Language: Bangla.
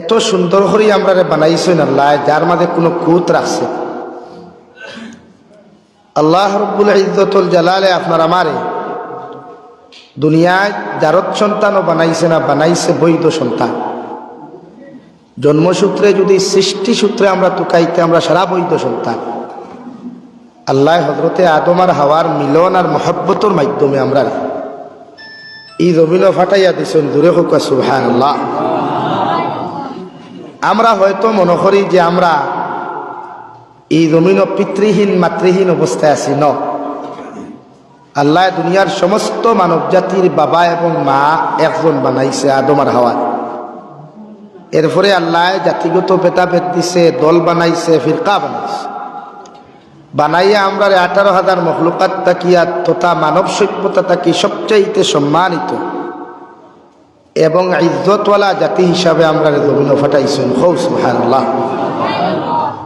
এত সুন্দর করে আমরা বানাইছেন আল্লাহ, যার মাঝে কোনো কুত রাখছে। আল্লাহ রব্বুল ইজ্জতুল জালালে আপনার আমারে দুনিয়ায় জারত সন্তানও বানাইছে না, বানাইছে বৈধ সন্তান। জন্মসূত্রে যদি সৃষ্টি সূত্রে আমরা তুকাইতে আমরা সারা বৈধ সন্তান। আল্লাহ হজরতে আদম আর হাওয়ার মিলন আর মহব্বতর মাধ্যমে আমরা এই জমিনও ফাটাইয়া দিছেন, দূরে হোক সুহান আল্লাহ আমরা হয়তো মনে করি যে আমরা এই জমিন পিতৃহীন, মাতৃহীন অবস্থায় আছি, ন। আল্লাহ দুনিয়ার সমস্ত মানব জাতির বাবা এবং মা একজন বানাইছে আদম আর হাওয়া। এরপরে আল্লাহ জাতিগত ভেদাভেদ দিছে, দল বানাইছে, ফিরকা বানাইছে। বানাইয়া আমরা আঠারো হাজার মখলুকাত তাকিয়া তথা মানব সভ্যতা তাকি সবচাইতে সম্মানিত। এবং ইজ্জতওয়ালা জাতি হিসাবে আমরা জমিন ফাটাইছেন। হৌ সুহান